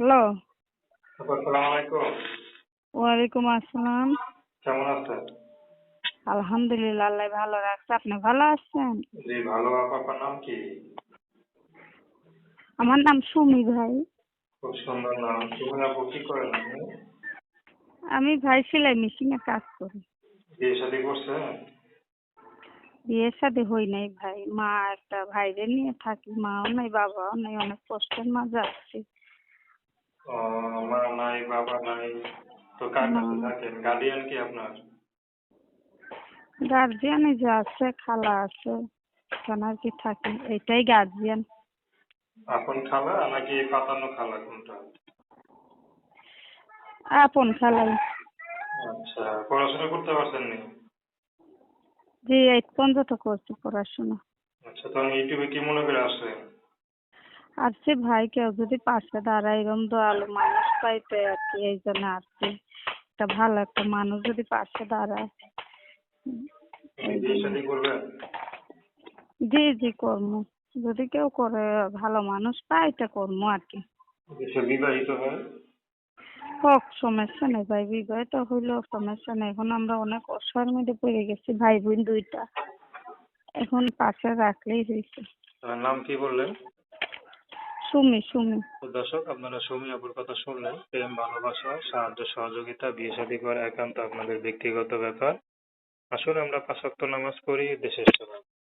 Hello. ওয়ালাইকুম আসসালাম। কেমন আছেন? আলহামদুলিল্লাহ আল্লাহ ভালো রাখছে। আপনি ভালো আছেন? জি ভালো। আপনার নাম কি? আমার নাম সুমি ভাই। খুব সুন্দর নাম। সুমিন আপু কি করেন আমি ভাই সেলাই মেশিনে কাজ করি। বিয়ে শাদী করছেন? বিয়ে শাদী হই নাই ভাই। মা একটা ভাইরে নিয়ে থাকি। মাও নাই বাবাও নাই। অনেক কষ্টের মাঝে আছি। ও, মা নাই বাবা নাই। তো কার কাছে থাকেন? গার্ডিয়ান কি আপনার? গার্জিয়ানে যে আছে খালা আছে। এখানে আর কি থাকি? এটাই গার্জিয়ান আপন খালা নাকি পাতানো খালা কোনটা? আপন খালাই। আচ্ছা পড়াশোনা করতে পারছেন নি যে এইট পর্যন্ত করছি পড়াশোনা। আচ্ছা তখন ইউটিউবে কি মনে করে আসলেন আসছে ভাই কেউ যদি পাশে দাঁড়ায় এরকম দয়ালু মানুষ পাইতে আর কি এই জন্য আসছি। একটা ভালো একটা মানুষ যদি পাশে দাঁড়ায়। জি জি কর্ম। যদি কেউ করে ভালো মানুষ পায় এটা কর্ম আর কি হোক সমস্যা নেই ভাই বিবাহিত হইলেও সমস্যা নেই। এখন আমরা অনেক অসহায়ের মধ্যে পড়ে গেছি ভাই বোন দুইটা। এখন পাশে রাখলেই হয়েছে। তার নাম কি বললেন? সুমি সুমি। দর্শক, আপনারা সুমি আপুর কথা শুনলেন। প্রেম, ভালোবাসা, সাহায্য, সহযোগিতা, বিয়ে শাদী করা একান্ত আপনাদের ব্যক্তিগত ব্যাপার। আসলে আমরা পাঁচ ওয়াক্ত নামাজ পড়ি, দেশের সেবা